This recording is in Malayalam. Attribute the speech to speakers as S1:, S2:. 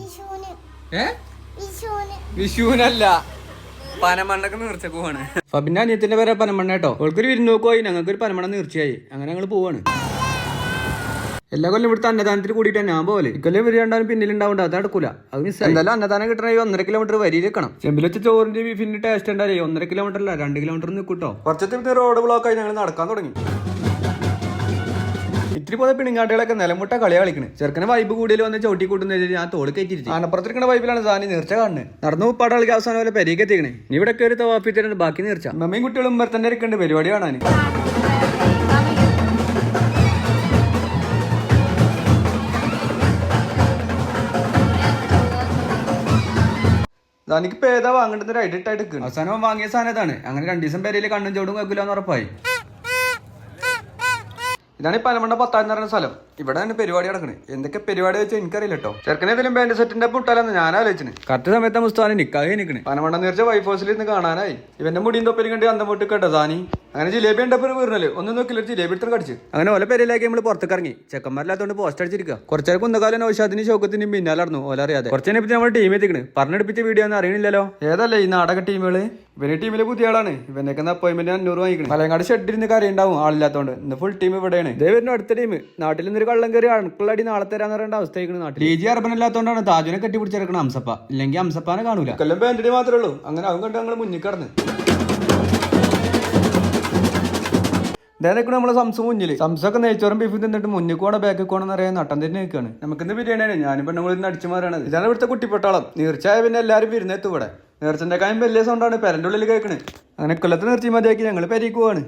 S1: ഏ?
S2: വിഷുവിന്.
S1: വിഷുവിനല്ല. പനമണ്ണൊക്കെ നീർച്ചക്ക് പോവാണ്. ഫബിന്റെ അനിയത്തിന്റെ പേരെ പനമണ്ണ കേട്ടോ. ഓൾക്കൊരു വിരുന്ന് നോക്കുവായി ഞങ്ങൾക്ക് ഒരു പനമണ്ണ നീർച്ചയായി. അങ്ങനെ ഞങ്ങൾ പോവാണ്. എല്ലാ കൊല്ലം ഇവിടുത്തെ അന്നദാനത്തിൽ കൂടിയിട്ട് ഞാൻ പോലെ ഇക്കൊല്ലം ഇവർ രണ്ടാലും പിന്നിലുണ്ടാവുണ്ട്. അത് നടക്കൂല. അത് മിസ് എന്തായാലും അന്നദാനം കിട്ടണമെങ്കിൽ ഒന്നര കിലോമീറ്റർ വരി വെക്കണം ചെമ്പിൽ വെച്ച ചോറിന്റെ ബീഫിന്റെ ടേസ്റ്റ് ഉണ്ടായി ഒന്നര കിലോമീറ്റർ അല്ല രണ്ട് കിലോമീറ്റർ നിൽക്കൂട്ടോ കുറച്ചത്തെ റോഡ് ബ്ലോക്ക് ആയി ഞങ്ങൾ നടക്കാൻ തുടങ്ങി. ഇത്തിരി പോലെ പിണിങ്ങാട്ടുകളൊക്കെ നിലമുട്ട കളി കളിക്കണ്. ചെറുക്കനെ വൈബ് കൂടുതൽ വന്ന് ചവിട്ടി കൂട്ടുന്ന ഞാൻ തോൾ കയറ്റിരുത്തി അനപ്പുറത്തിരിക്കുന്ന വൈബിലാണ് സാധനം നീർച്ച കാണുന്നത്. നടന്നു ഉപ്പാട് കളിക്ക് അവസാനം പോലെ പെരിയൊക്കെ എത്തിക്കണേ. നീ ഇവിടെ കയറി തവാഫി തരുന്നുണ്ട് ബാക്കി നീർച്ച. മമ്മയും കുട്ടികളും മരത്തന്നെ ഇരിക്കുന്നുണ്ട് പരിപാടി കാണാൻ. എനിക്കിപ്പോ ഏതാ വാങ്ങേണ്ടത്? ഒരു ഐഡിയ ഇട്ടായിട്ട് അവസാനം വാങ്ങിയ സാധനം ഇതാണ്. അങ്ങനെ രണ്ടു ദിവസം പേരിൽ കണ്ണും ചോടും കേൾക്കില്ല എന്ന് ഉറപ്പായി. ഇതാണ് ഈ പനമണ്ണ പത്താം എന്ന് പറയുന്ന സ്ഥലം. ഇവിടെ തന്നെ പരിപാടി നടക്കണേ. എന്തൊക്കെ പരിപാടി വെച്ചാൽ എനിക്കറിയില്ല കേട്ടോ ചെറുക്കനെ ഏതെങ്കിലും ബാൻഡ് സെറ്റിന്റെ പുട്ടാലെന്ന് ഞാൻ ആലോചിച്ചു കറക്റ്റ് സമയത്ത് മുസ്താനി നിക്കാഹി നിൽക്കണേ പനമണ്ണ നേർച്ച വൈഫ് ഹൗസിൽ ഇന്ന് കാണാനായി. ഇവന്റെ മുടിയും തൊപ്പലും കണ്ടി അന്തം പൊട്ടി കേട്ടോ സാനി. അങ്ങനെ ജിലേബി ഉണ്ടപ്പോൾ വീറിനല്ലേ ഒന്നും നോക്കില്ല ഒരു ജിലേബി എടുത്ത് കടിച്ച്. അങ്ങനെ ഓല പേരിലേക്ക് നമ്മൾ പുറത്തേക്ക് ഇറങ്ങി. ചെക്കന്മാരില്ലാത്തോണ്ട് പോസ്റ്റ് അടിച്ചിരിക്കുക കുറച്ചേരം കുന്നകാലം നൗഷാദിന് ശോകത്തിനും പിന്നാലെ നടന്നു ഓല അറിയാതെ കുറച്ചതിനെ പറ്റി നമ്മൾ ടീം എത്തിക്കണ്. പറഞ്ഞെടുപ്പിച്ച വീഡിയോ ഒന്നും അറിയണില്ലല്ലോ. ഏതല്ലേ ഈ നാടക ടീമുകൾ ഇവന് ടീമിലെ പുതിയ ആളാണ്. ഇവനൊക്കെ അപ്പോയിന്റ്മെന്റ് അഞ്ഞൂറ് വാങ്ങിക്കണം. മലയങ്ങാട് ഷെഡിരുന്ന് കറിയുണ്ടാവും ആളില്ലാത്തോണ്ട്. ഇന്ന് ഫുൾ ടീം ഇവിടെയാണ്. ഇതേ വരുന്ന അടുത്ത ടീം നാട്ടിൽ നിന്നൊരു കള്ളം കയറി അണുക്കളടി നാളെ തരാന്ന് പറയേണ്ട അവസ്ഥയായിരിക്കണം നാട്ടിൽ ഡി ജി അർബനില്ലാത്തോണ്ടാണ് താജുനെ കെട്ടിപ്പിടിച്ചിരിക്കണം അംസപ്പ. ഇല്ലെങ്കിൽ അംസപ്പാനെ കാണൂല. കൊല്ലം ബാൻഡിന് മാത്രമേ ഉള്ളൂ. അങ്ങനെ അവൻ കണ്ട് ഞങ്ങൾ മുന്നിൽ കടന്ന്. ഇതേതൊക്കെ നമ്മളെ സംസം മുന്നിൽ സംസൊക്കെ നെയ്ച്ചോറും ബീഫും തിന്നിട്ട് മുന്നിൽ കൂടെ ബാക്കിൽ കൂടെ നിറയെ നട്ടം തന്നെ നിൽക്കുകയാണ് നമുക്കിന്ന് ബിരിയാണിയാണ്. ഞാനും പെണ്ണുങ്ങളിൽ നിന്ന് അടിച്ചു മാറാണത്. ഇതാണ് ഇവിടുത്തെ കുട്ടിപ്പട്ടാളം. നീർച്ചയായ പിന്നെ എല്ലാവരും വിരുന്നെത്തും ഇവിടെ. നേർച്ചന്റെക്കായും വലിയ സൗണ്ടാണ് പെരന്റെ ഉള്ളിൽ കേൾക്കണേ. അങ്ങനെ കൊല്ലത്തെ നിർത്തി മതിയാക്കി ഞങ്ങൾ പെരീക്കുവാണ്